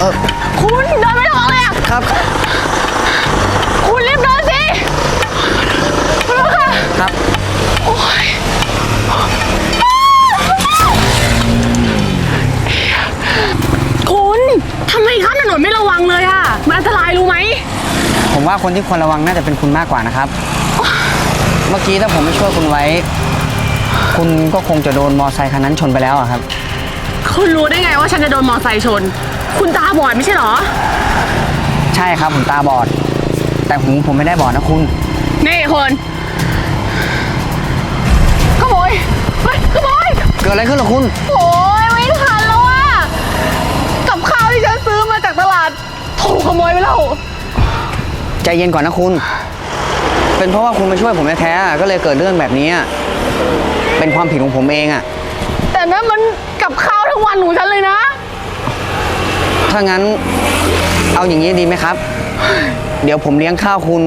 เออคุณเดินไม่ถูกเลยอะครับ คุณรีบเดินสิคุณรู้ค่ะครับ โอ้ยคุณทำไมข้ามถนนไม่ระวังเลยอะมันอันตรายรู้ไหม ผมว่าคนที่ควรระวังน่าจะเป็นคุณมากกว่านะครับ เมื่อกี้ถ้าผมไม่ช่วยคุณไว้ คุณก็คงจะโดนมอไซค์คันนั้นชนไปแล้วอะครับ คุณรู้ได้ไงว่าฉันจะโดนมอไซค์ชน คุณตาบอดไม่ใช่เหรอ ใช่ครับผมตาบอด แต่หูผมไม่ได้บอดนะคุณ นี่คนขโมยเฮ้ยขโมยเกิดอะไรขึ้นเหรอคุณ โอ้ยไม่ทันแล้วอะกับข้าวที่ฉันซื้อมาจากตลาดถูกขโมยไปแล้ว ใจเย็นก่อนนะคุณ เป็นเพราะว่าคุณมาช่วยผมแท้ๆอะก็เลยเกิดเรื่องแบบนี้อะเป็นความผิดของผมเองอะแต่นั่นมันกับข้าวทั้งวันของฉันเลยนะ ถ้างั้นเอาอย่างนี้ดีไหมครับ เดี๋ยวผมเลี้ยงข้าวคุณ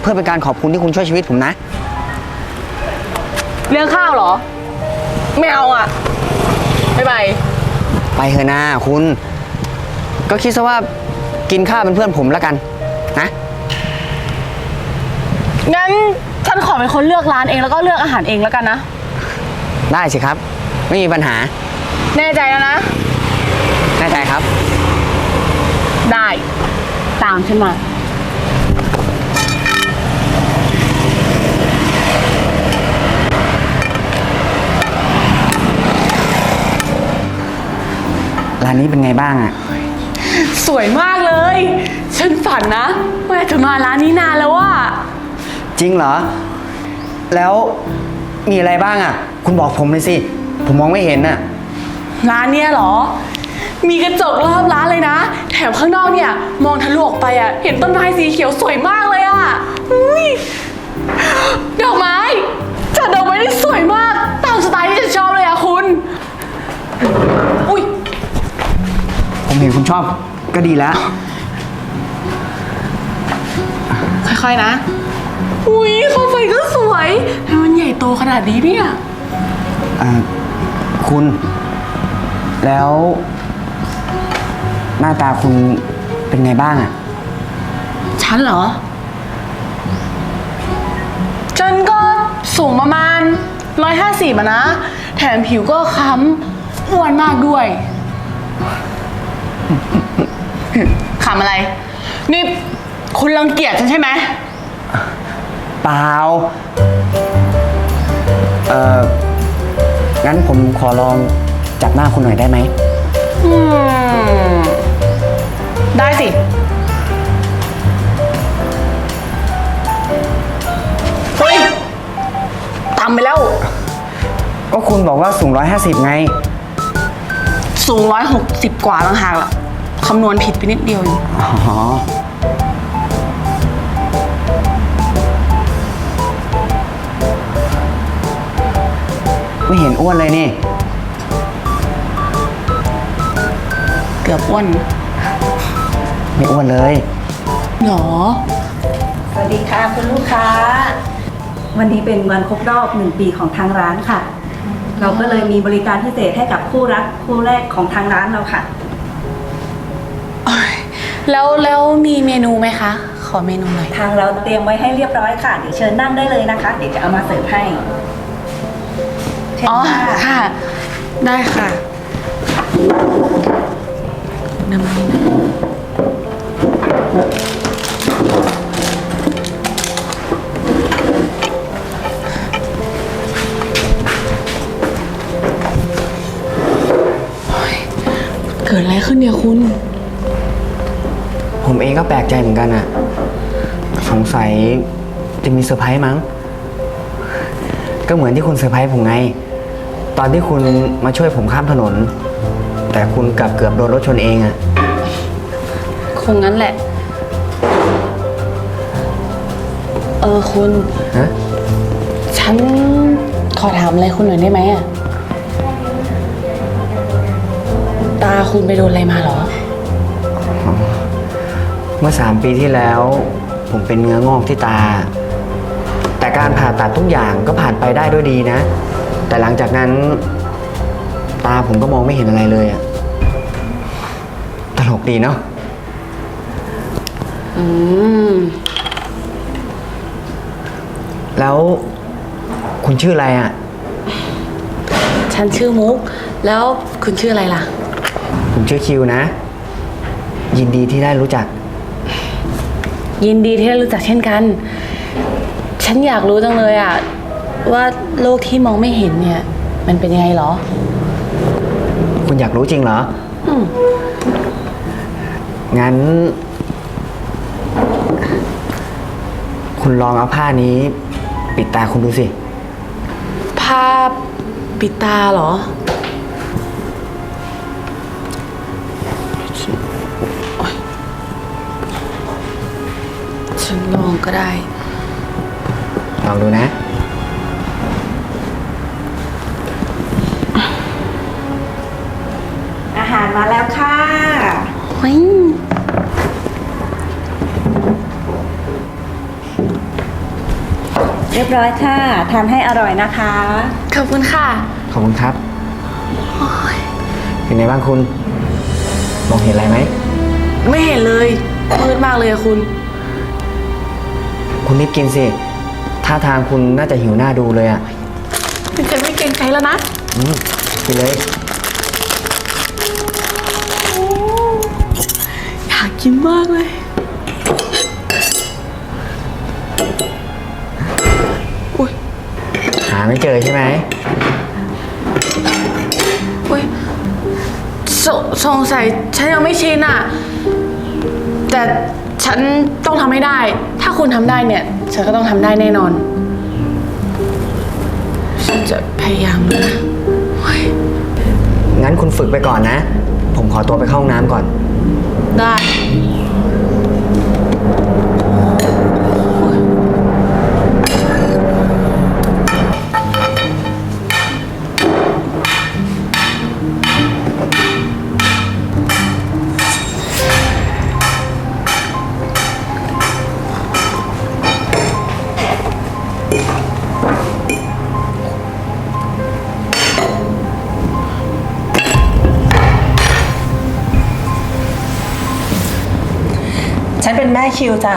เพื่อเป็นการขอบคุณที่คุณช่วยชีวิตผมนะ เรื่องข้าวเหรอ ไม่เอาอะ ไม่ไป ไปเถอะนะคุณ ก็คิดซะว่ากินข้าวเป็นเพื่อนผมแล้วกัน นะ งั้นฉันขอเป็นคนเลือกร้านเองแล้วก็เลือกอาหารเองแล้วกันนะ ได้สิครับ ไม่มีปัญหา แน่ใจแล้วนะ แน่ใจครับ ได้ ตามฉันมา ร้านนี้เป็นไงบ้างอะสวยมากเลย ฉันฝันนะว่าอยากจะมาร้านนี้นานแล้วว่า จริงเหรอ แล้วมีอะไรบ้างอะคุณบอกผมเลยสิ ผมมองไม่เห็นอะร้านเนี้ยเหรอ มีกระจกรอบร้านเลยนะ แถมข้างนอกเนี่ย มองทะลุออกไปอะ เห็นต้นไม้สีเขียวสวยมากเลยอะอุ้ยดอกไม้ จัดดอกไม้ได้สวยมากตามสไตล์ที่ฉันชอบเลยอะคุณ อุ้ยผมเห็นคุณชอบก็ดีแล้ว ค่อยๆนะ อุ้ยเข้าไปก็สวยทำไมมันใหญ่โตขนาดนี้เนี่ย อ่า คุณ แล้ว หน้าตาคุณเป็นไงบ้างอะฉันเหรอ ฉันก็สูงประมาณร้อยห้าสิบอะนะ แถมผิวก็ค้ำอ้วนมากด้วย ขำอะไร นี่คุณรังเกียจฉันใช่ไหม เปล่า เอ่อ งั้นผมขอลองจับหน้าคุณหน่อยได้ไหม อืมได้ สิ เฮ้ยต่ำไปแล้ว ก็คุณบอกว่าสูง150 ไง สูงร้อยหกสิบกว่าต่างหากล่ะ คำนวณผิดไปนิดเดียวเองอ๋อ ไม่เห็นอ้วนเลยนี่ เกือบอ้วน ไม่อ้วนเลย หรอ สวัสดีค่ะคุณลูกค้า วันนี้เป็นวันครบรอบหนึ่งปีของทางร้านค่ะ เราก็เลยมีบริการพิเศษให้กับคู่รักคู่แรกของทางร้านเราค่ะ แล้วแล้วมีเมนูไหมคะ ขอเมนูหน่อย ทางเราเตรียมไว้ให้เรียบร้อยค่ะ เดี๋ยวเชิญนั่งได้เลยนะคะ เดี๋ยวจะเอามาเสิร์ฟให้เชิญอ๋อ ค่ะค่ะได้ค่ะน้ำมัน เกิดอะไรขึ้นเนี่ยคุณ ผมเองก็แปลกใจเหมือนกันอะสงสัยจะมีเซอร์ไพรส์มั้ง ก็เหมือนที่คุณเซอร์ไพรส์ผมไง ตอนที่คุณมาช่วยผมข้ามถนน แต่คุณกลับเกือบโดนรถชนเองอะ คงงั้นแหละ เออคุณ ฮะ ฉันขอถามอะไรคุณหน่อยได้ไหมอะตาคุณไปโดนอะไรมาเหรอ เมื่อสามปีที่แล้ว ผมเป็นเนื้องอกที่ตา แต่การผ่าตัดทุกอย่างก็ผ่านไปได้ด้วยดีนะ แต่หลังจากนั้น ตาผมก็มองไม่เห็นอะไรเลยอะตลกดีเนาะอืม แล้วคุณชื่ออะไรอะ ฉันชื่อมุก แล้วคุณชื่ออะไรล่ะ ผมชื่อคิวนะ ยินดีที่ได้รู้จัก ยินดีที่ได้รู้จักเช่นกัน ฉันอยากรู้จังเลยอะว่าโลกที่มองไม่เห็นเนี่ย มันเป็นยังไงเหรอ คุณอยากรู้จริงเหรอ อืมงั้น คุณลองเอาผ้านี้ ปิดตาคุณดูสิภาพปิดตาเหรอ ฉันลองก็ได้ ลองดูนะ อาหารมาแล้วค่ะ เรียบร้อยค่ะ ทานให้อร่อยนะคะ ขอบคุณค่ะ ขอบคุณครับ เป็นไงบ้างคุณ มองเห็นอะไรไหม ไม่เห็นเลยมืดมากเลยอะคุณ คุณรีบกินสิ ท่าทางคุณน่าจะหิวหน้าดูเลยอะฉันไม่เกรงใจแล้วนะ อืมกินเลย อยากกินมากเลย ไม่เจอใช่ไหม อุ้ยสสงสัยฉันยังไม่ชินอะ แต่ฉันต้องทำให้ได้ ถ้าคุณทำได้เนี่ย ฉันก็ต้องทำได้แน่นอน ฉันจะพยายามนะเฮ้ยงั้นคุณฝึกไปก่อนนะ ผมขอตัวไปเข้าห้องน้ำก่อน ได้ คิวจ้ะ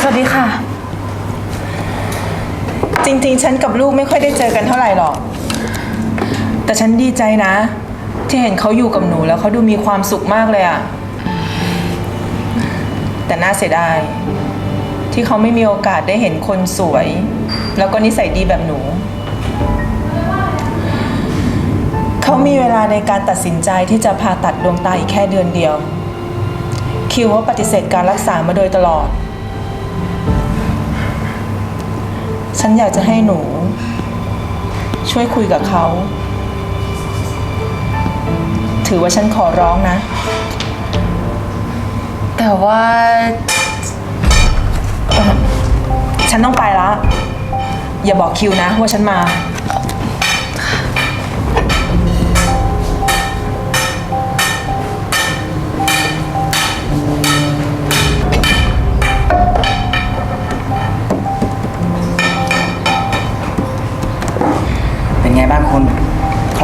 สวัสดีค่ะ จริงๆ ฉันกับลูกไม่ค่อยได้เจอกันเท่าไหร่หรอก แต่ฉันดีใจนะ ที่เห็นเขาอยู่กับหนูแล้วเขาดูมีความสุขมากเลยอะแต่น่าเสียดาย ที่เขาไม่มีโอกาสได้เห็นคนสวย แล้วก็นิสัยดีแบบหนู เขามีเวลาในการตัดสินใจที่จะผ่าตัดดวงตาอีกแค่เดือนเดียว คิวเขาปฏิเสธการรักษามาโดยตลอด ฉันอยากจะให้หนู ช่วยคุยกับเขา ถือว่าฉันขอร้องนะ แต่ว่าฉันต้องไปละ อย่าบอกคิวนะว่าฉันมาเป็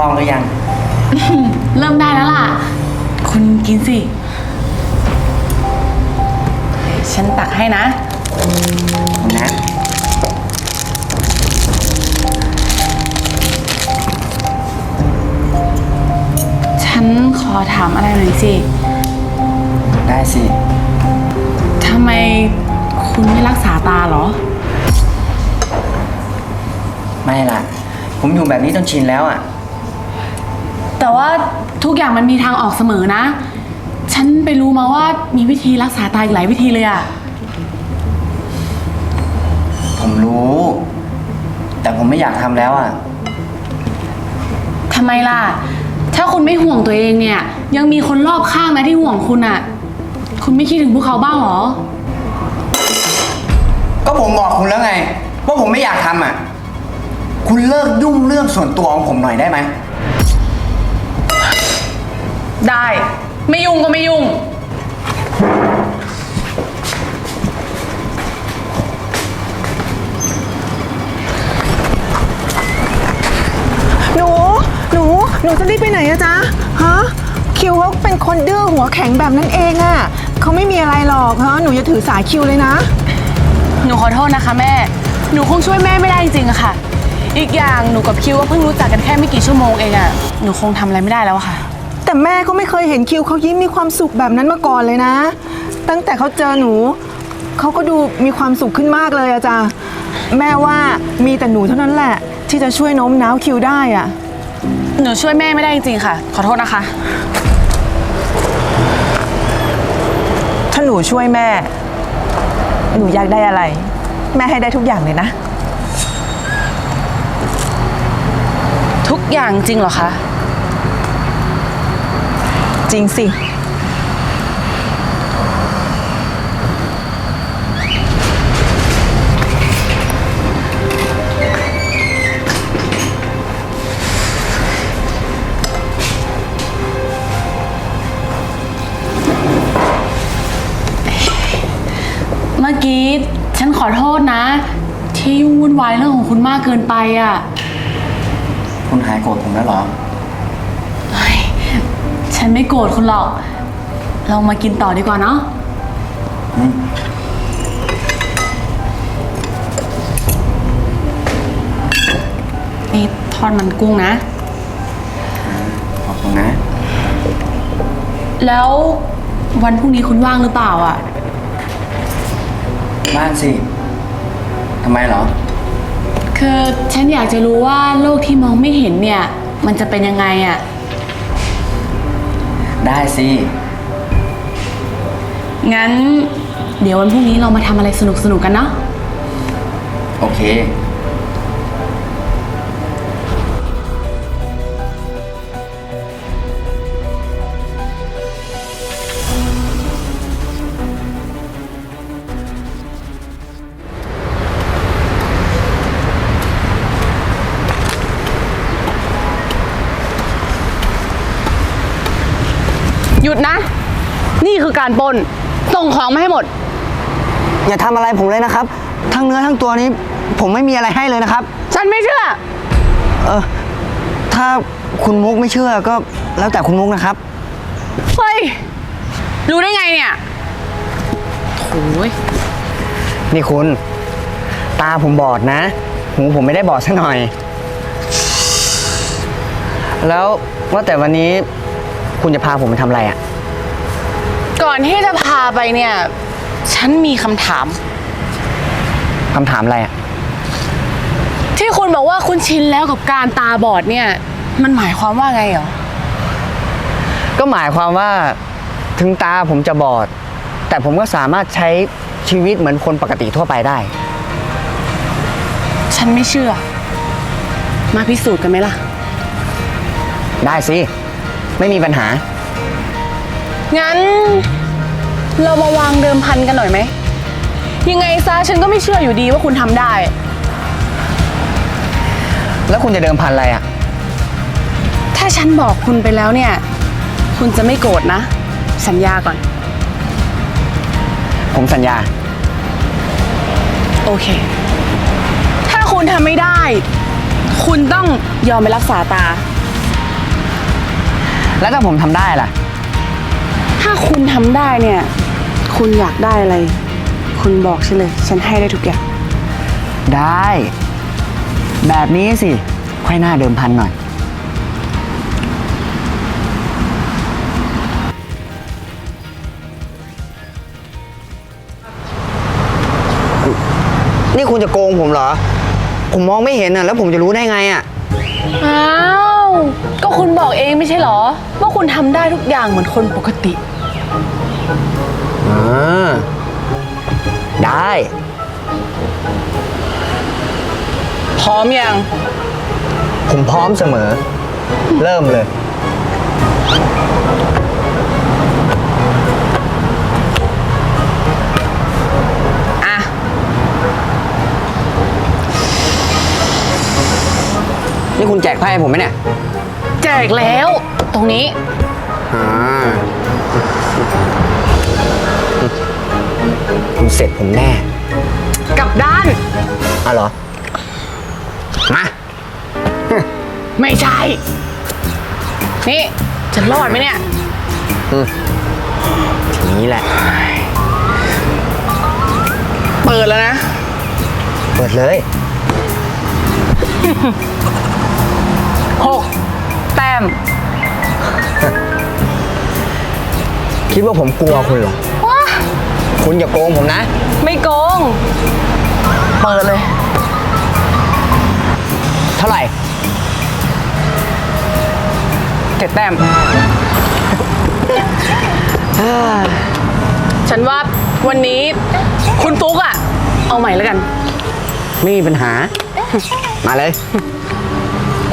องหรือยัง เริ่มได้แล้วล่ะ คุณกินสิ ฉันตักให้นะคุณนะฉันขอถามอะไรหน่อยสิได้สิ ทำไมคุณไม่รักษาตาเหรอ ไม่ล่ะ ผมอยู่แบบนี้จนชินแล้วอะ แต่ว่าทุกอย่างมันมีทางออกเสมอนะ ฉันไปรู้มาว่ามีวิธีรักษาตาอีกหลายวิธีเลยอะผมรู้ แต่ผมไม่อยากทำแล้วอะ ทำไมล่ะ ถ้าคุณไม่ห่วงตัวเองเนี่ย ยังมีคนรอบข้างนะที่ห่วงคุณอะคุณไม่คิดถึงพวกเขาบ้างเหรอ ก็ผมบอกคุณแล้วไง ว่าผมไม่อยากทำอะ คุณเลิกยุ่งเรื่องส่วนตัวของผมหน่อยได้ไหม ได้ ไม่ยุ่งก็ไม่ยุ่ง หนู หนู หนูจะรีบไปไหนอะจ๊ะ ฮะ คิวเขาเป็นคนดื้อหัวแข็งแบบนั้นเองอะ่ะเขาไม่มีอะไรหรอกฮะหนูจะถือสายคิวเลยนะ หนูขอโทษนะคะแม่ หนูคงช่วยแม่ไม่ได้จริงๆอะค่ะ อีกอย่างหนูกับคิวก็เพิ่งรู้จักกันแค่ไม่กี่ชั่วโมงเองอะหนูคงทำอะไรไม่ได้แล้วอะค่ะ แต่แม่ก็ไม่เคยเห็นคิวเขายิ้มมีความสุขแบบนั้นมาก่อนเลยนะ ตั้งแต่เขาเจอหนู เขาก็ดูมีความสุขขึ้นมากเลยอะจ้ะแม่ว่ามีแต่หนูเท่านั้นแหละ ที่จะช่วยโน้มน้าวคิวได้อะหนูช่วยแม่ไม่ได้จริงๆค่ะ ขอโทษนะคะ ถ้าหนูช่วยแม่ หนูอยากได้อะไร แม่ให้ได้ทุกอย่างเลยนะ ทุกอย่างจริงเหรอคะ จริงสิ เมื่อกี้ ฉันขอโทษนะ ที่ยุ่งวุ่นวายเรื่องของคุณมากเกินไปอะคุณหายโกรธผมแล้วเหรอเฮ้ย ฉันไม่โกรธคุณหรอก เรามากินต่อดีกว่าเนาะนี่ทอดมันกุ้งนะ ขอบคุณนะ แล้ววันพรุ่งนี้คุณว่างหรือเปล่าอะ บ้านสิ ทำไมเหรอ คือฉันอยากจะรู้ว่าโลกที่มองไม่เห็นเนี่ย มันจะเป็นยังไงอะ ได้สิ งั้น เดี๋ยววันพรุ่งนี้เรามาทำอะไรสนุกๆกันเนาะ โอเค การปล้น ส่งของมาให้หมด อย่าทำอะไรผมเลยนะครับ ทั้งเนื้อทั้งตัวนี้ ผมไม่มีอะไรให้เลยนะครับ ฉันไม่เชื่อ เออถ้าคุณมุกไม่เชื่อก็แล้วแต่คุณมุกนะครับ เฮ้ย รู้ได้ไงเนี่ยโถ่ยนี่คุณ ตาผมบอดนะ หูผมไม่ได้บอดซะหน่อย แล้วว่าแต่วันนี้คุณจะพาผมไปทำอะไรอะ่ะก่ อนที่จะพาไปเนี่ย ฉันมีคำถาม คำถามอะไรอะ่ะ ที่คุณบอกว่าคุณชินแล้วกับการตาบอดเนี่ย มันหมายความว่าไงเหรอ ก็หมายความว่าถึงตาผมจะบอด แต่ผมก็สามารถใช้ชีวิตเหมือนคนปกติทั่วไปได้ ฉันไม่เชื่อ มาพิสูจน์กันไหมล่ะ ได้สิ ไม่มีปัญหา งั้น เรามาวางเดิมพันกันหน่อยไหม ยังไงซะฉันก็ไม่เชื่ออยู่ดีว่าคุณทำได้ แล้วคุณจะเดิมพันอะไรอะ่ะ ถ้าฉันบอกคุณไปแล้วเนี่ย คุณจะไม่โกรธนะ สัญญาก่อน ผมสัญญา โอเค ถ้าคุณทำไม่ได้ คุณต้องยอมไปรักษาตา แล้วถ้าผมทำได้ล่ะ ถ้าคุณทำได้เนี่ย คุณอยากได้อะไร คุณบอกฉันเลย ฉันให้ได้ทุกอย่าง ได้ แบบนี้สิค่อยหน้าเดิมพันหน่อย นี่คุณจะโกงผมเหรอ ผมมองไม่เห็นอะ แล้วผมจะรู้ได้ไงอะ อ้าว ก็คุณบอกเองไม่ใช่เหรอ ว่าคุณทำได้ทุกอย่างเหมือนคนปกติอ่าได้ พร้อมยัง ผมพร้อมเสมอ เริ่มเลย อะ นี่คุณแจกไพ่ให้ผมไหมเนี่ย แจกแล้ว ตรงนี้ อ่า คุณเสร็จผมแน่ กลับด้านอะเหรอ มา ไม่ใช่ นี่ จะรอดไหมเนี่ย ทีนี้แหละ เปิดแล้วนะ เปิดเลย หกแต้ม คิดว่าผมกลัวคุณเหรอว้า คุณอย่าโกงผมนะ ไม่โกง เปิดเลย เท่าไหร่เจ็ดแต้ม ฉันว่าวันนี้คุณตุ๊กอะเอาใหม่แล้วกัน ไม่มีปัญหา มาเลย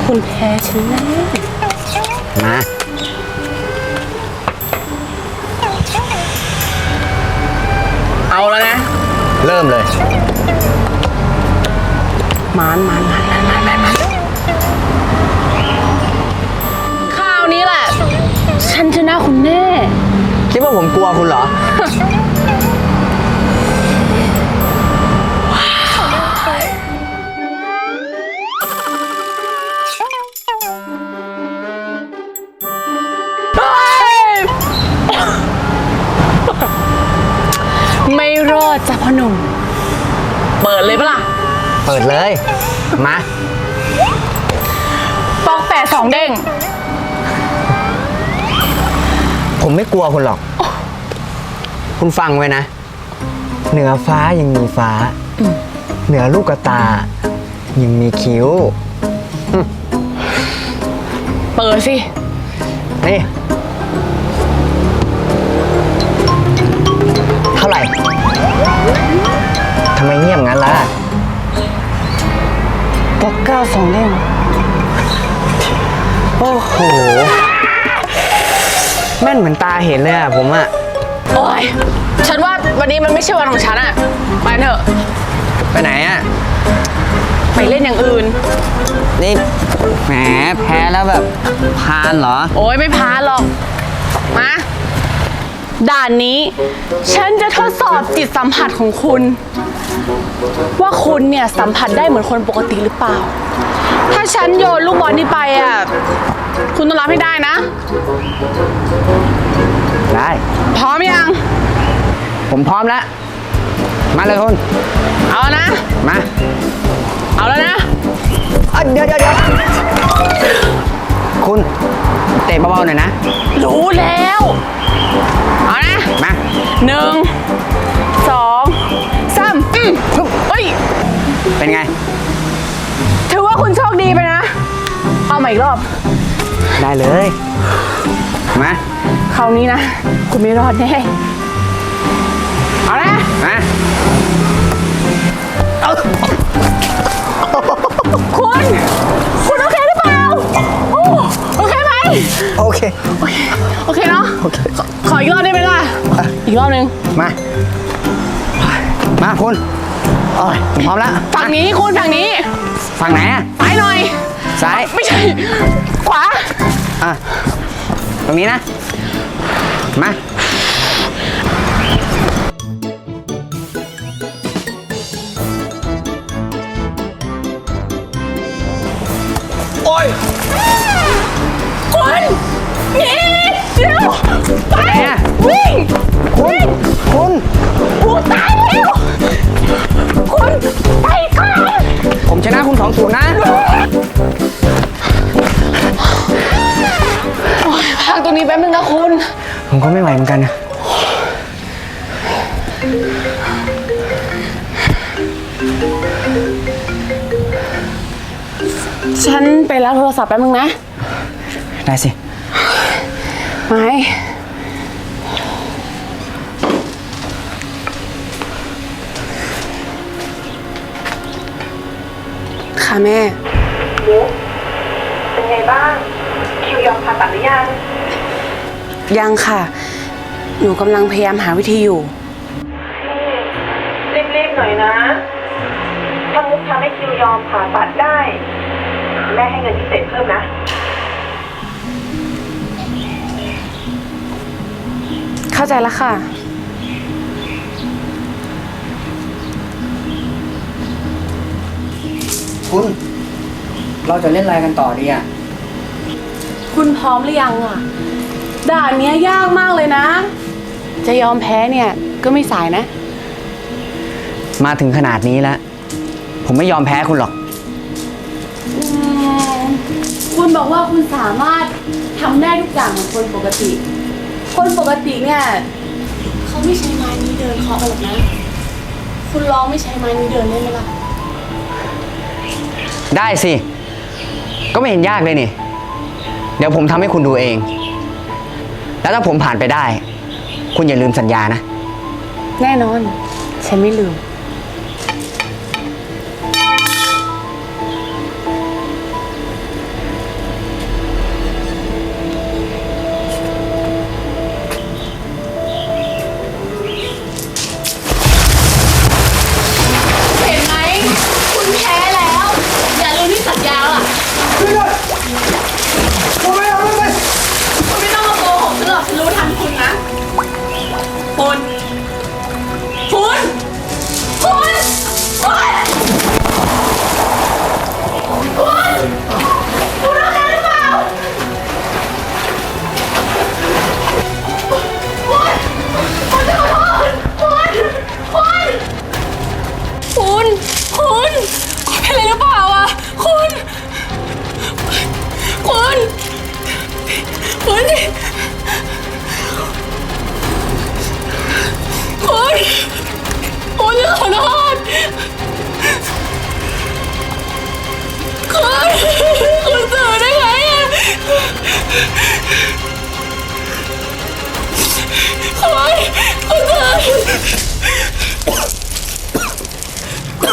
คุณแพ้ฉันแน่มา เอาแล้วนะ เริ่มเลยมานมานมานมานมานมานมานคราวนี้แหละ ฉันชนะคุณแน่ คิดว่าผมกลัวคุณเหรอ รอดจ้ะพ่อหนุ่ม เปิดเลยปะล่ะ เปิดเลย มาปอกแปดสองเด้ง ผมไม่กลัวคุณหรอก คุณฟังไว้นะ เหนือฟ้ายังมีฟ้า เหนือลูกกระตา ยังมีคิ้ว เปิดสิ นี่ ปอกเก้าสองเด้งโอ้โห แม่นเหมือนตาเห็นเลยอะผมอะโอ้ย ฉันว่าวันนี้มันไม่ใช่วันของฉันอะไปเถอะ ไปไหนอะไปเล่นอย่างอื่น นี่แหมแพ้แล้วแบบพานเหรอ โอ้ยไม่พาหรอก มา ด่านนี้ ฉันจะทดสอบจิตสัมผัสของคุณ ว่าคุณเนี่ยสัมผัสได้เหมือนคนปกติหรือเปล่า ถ้าฉันโยนลูกบอลนี้ไปอะ คุณต้องรับให้ได้นะ ได้ พร้อมยัง ผมพร้อมแล้ว มาเลยคุณเอานะ มาเอาแล้วนะเอ้ยเดี๋ยวเดี๋ยวเดี๋ยวคุณเตะเบาๆหน่อยนะ รู้แล้ว เอานะมาหนึ่งสองสามอืมฮึบเฮ้ย เป็นไงถือ ว่าคุณโชคดีไปนะ เอาใหม่อีกรอบ ได้เลย มา คราวนี้นะ คุณไม่รอดแน่ เอานะมา คุณ คุณโอเคหรือเปล่า โอ้โอเคไหม โอเค โอเคเนาะโอเค ขอขออีกรอบได้ไหมล่ะ อีกรอบหนึ่งมา มาคุณโอ้ยผมพร้อมแล้ว ฝั่งนี้คุณฝั่งนี้ ฝั่งไหนอะซ้ายหน่อย ซ้าย ไม่ใช่ ขวา อะ ตรงนี้นะ มา สองศูนย์นะ พักตรงนี้แป๊บนึงนะคุณ ผมก็ไม่ไหวเหมือนกันนะฉันไปรับโทรศัพท์แป๊บนึงนะ ได้สิ ไม่ ค่ะแม่เป็นไงบ้าง คิวยอมผ่าตัดหรือยัง ยังค่ะ หนูกำลังพยายามหาวิธีอยู่ รีบๆหน่อยนะ ถ้ามุกทำให้คิวยอมผ่าตัดได้ แม่ให้เงินพิเศษเพิ่มนะ เข้าใจแล้วค่ะ คุณ เราจะเล่นอะไรกันต่อดีอะ คุณพร้อมหรือยังอะ ด่านเนี้ยยากมากเลยนะ จะยอมแพ้เนี่ยก็ไม่สายนะ มาถึงขนาดนี้แล้ว ผมไม่ยอมแพ้คุณหรอก คุณบอกว่าคุณสามารถทำได้ทุกอย่างเหมือนคนปกติ คนปกติเนี่ยเขาไม่ใช้ไม้นี้เดินเคาะหรอกนะ คุณลองไม่ใช้ไม้นี้เดินได้ไหมล่ะ ได้สิ ก็ไม่เห็นยากเลยนี่ เดี๋ยวผมทำให้คุณดูเอง แล้วถ้าผมผ่านไปได้ คุณอย่าลืมสัญญานะ แน่นอน ฉันไม่ลืม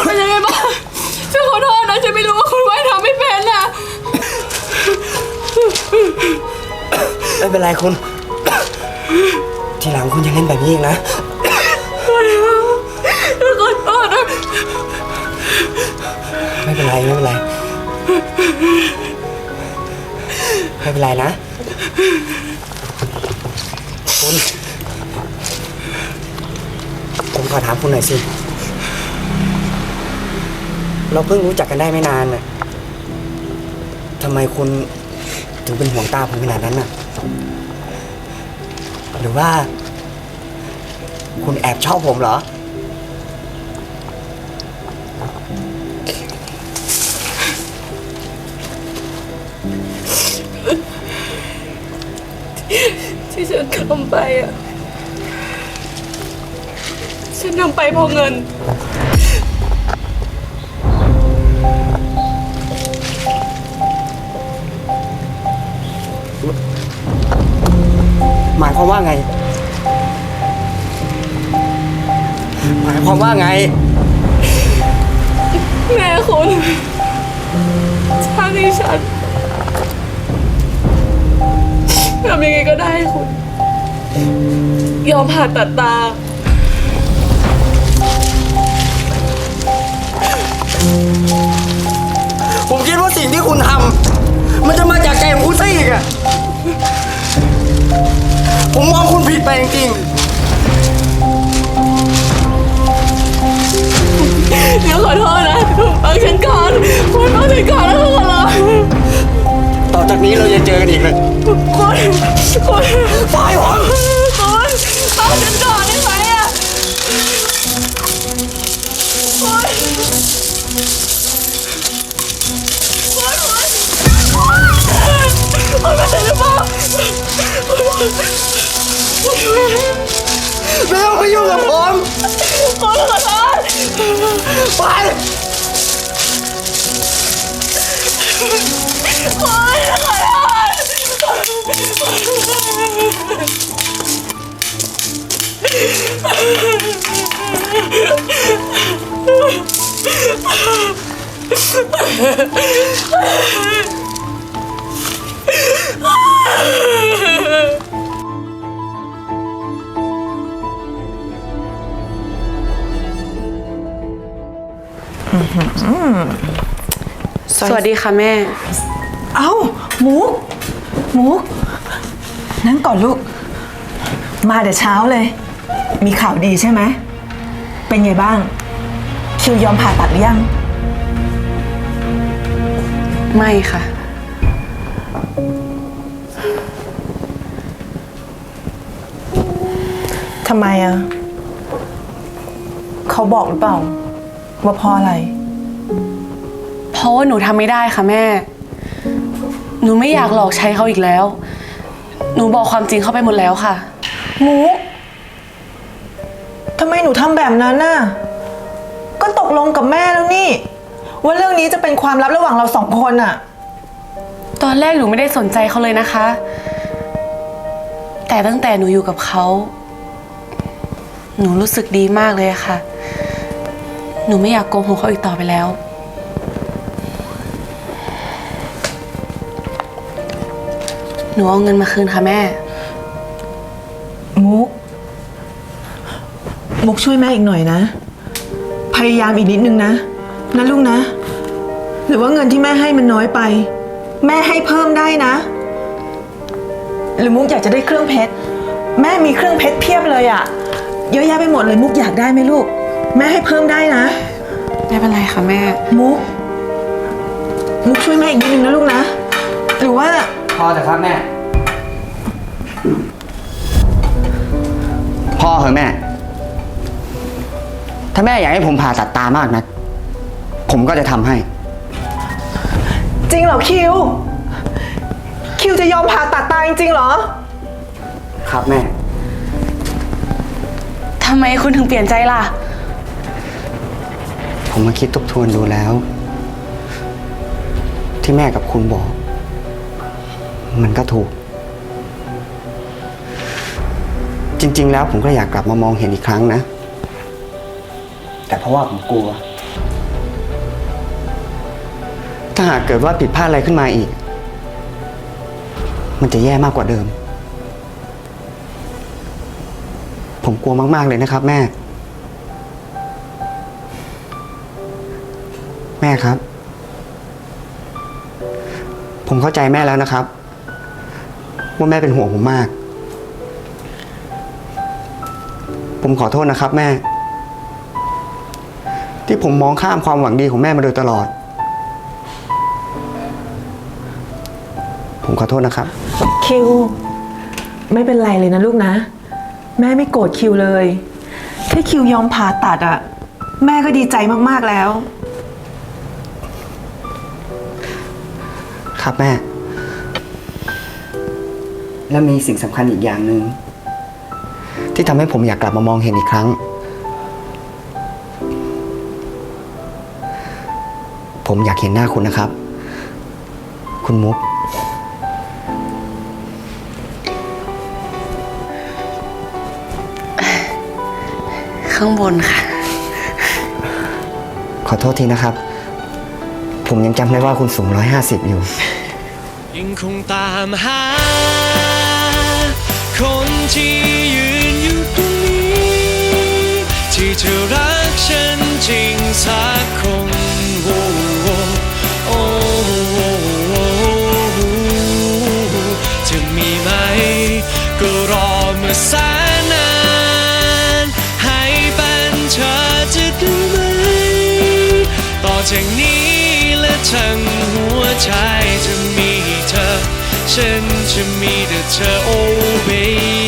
เป็นยังไงบ้างฉันขอโทษนะฉันไม่รู้ว่าคุณว่ายน้ำไม่เป็นอะไม่เป็นไรคุณ ทีหลังคุณอย่าเล่นแบบนี้อีกนะขอโทษนะไม่เป็นไรไม่เป็นไร ไม่เป็นไรนะ คุณ ผมขอถามคุณหน่อยสิ เราเพิ่งรู้จักกันได้ไม่นานน่ะทำไมคุณถึงเป็นห่วงตาผมขนาดนั้นน่ะ หรือว่า คุณแอบชอบผมเหรอ ที่ฉันทำไปอะ ฉันทำไปเพราะเงิน หมายความว่าไง หมายความว่าไง แม่คุณช่างให้ฉันทำยังไงก็ได้ให้คุณ ยอมผ่าตัดตา ผมคิดว่าสิ่งที่คุณทำมันจะมาจากใจของคุณซะอีกอะผมมองคุณผิดไปจริงเดี๋ยวขอโทษนะฟังฉันก่อนคุณฟังฉันก่อนแล้วคุณขอร้องๆต่อจากนี้เราจะเจอกันอีกเลยคุณคุณปล่อยผม ไม่ต้องมายุ่งกับผมคุณขอโทษไปขอโทษ สวัสดีค่ะแม่ เอ้าหมูหมูนั่งก่อนลูก มาแต่เช้าเลย มีข่าวดีใช่ไหม เป็นไงบ้าง คิวยอมผ่าตัดหรือยัง ไม่ค่ะ ทำไมอะเขาบอกหรือเปล่า ว่าเพราะอะไร เพราะว่าหนูทำไม่ได้ค่ะแม่ หนูไม่อยากหลอกใช้เขาอีกแล้ว หนูบอกความจริงเขาไปหมดแล้วค่ะ มุกทำไมหนูทำแบบนั้นน่ะ ก็ตกลงกับแม่แล้วนี่ ว่าเรื่องนี้จะเป็นความลับระหว่างเราสองคนน่ะตอนแรกหนูไม่ได้สนใจเขาเลยนะคะ แต่ตั้งแต่หนูอยู่กับเขา หนูรู้สึกดีมากเลยอะค่ะ หนูไม่อยากโกหกเขาอีกต่อไปแล้ว นูเอาเงินมาคืนค่ะแม่ มุก มุกช่วยแม่อีกหน่อยนะ พยายามอีกนิดนึงนะ นะลูกนะ หรือว่าเงินที่แม่ให้มันน้อยไป แม่ให้เพิ่มได้นะ หรือมุกอยากจะได้เครื่องเพชร แม่มีเครื่องเพชรเพียบเลยอะเยอะแยะไปหมดเลยมุกอยากได้ไหมลูก แม่ให้เพิ่มได้นะ ไม่เป็นไรค่ะแม่ มุก มุกช่วยแม่อีกนิดนึงนะลูกนะ หรือว่า พอเถอะครับแม่พอเหอะแม่ ถ้าแม่อยากให้ผมผ่าตัดตามากนะ ผมก็จะทำให้ จริงเหรอคิว คิวจะยอมผ่าตัดตาจริงๆเหรอ ครับแม่ ทำไมคุณถึงเปลี่ยนใจล่ะ ผมมาคิดทบทวนดูแล้ว ที่แม่กับคุณบอก มันก็ถูก จริง ๆ แล้วผมก็อยากกลับมามองเห็นอีกครั้งนะ แต่เพราะว่าผมกลัว ถ้าหากเกิดว่าผิดพลาดอะไรขึ้นมาอีก มันจะแย่มากกว่าเดิม ผมกลัวมาก ๆ เลยนะครับ แม่ แม่ครับ ผมเข้าใจแม่แล้วนะครับ ว่าแม่เป็นห่วงผมมาก ผมขอโทษนะครับแม่ ที่ผมมองข้ามความหวังดีของแม่มาโดยตลอด ผมขอโทษนะครับ คิว ไม่เป็นไรเลยนะลูกนะ แม่ไม่โกรธคิวเลยแค่คิวยอมผ่าตัดอะแม่ก็ดีใจมากๆแล้ว ครับแม่ และมีสิ่งสำคัญอีกอย่างหนึ่งที่ทำให้ผมอยากกลับมามองเห็นอีกครั้ง ผมอยากเห็นหน้าคุณนะครับ คุณมุก ข้างบนค่ะ ขอโทษทีนะครับ ผมยังจำได้ว่าคุณสูง 150 อยู่ ยังคงตามหา คนที่ยืนอยู่ตรงนี้ ที่เธอรักฉันจริงสักคนโอ้โอ้จะมีไหม ก็รอมาแสนนาน ให้เป็นเธอจะได้ไหม ต่อจากนี้และทั้งหัวใจ centimeter to obey.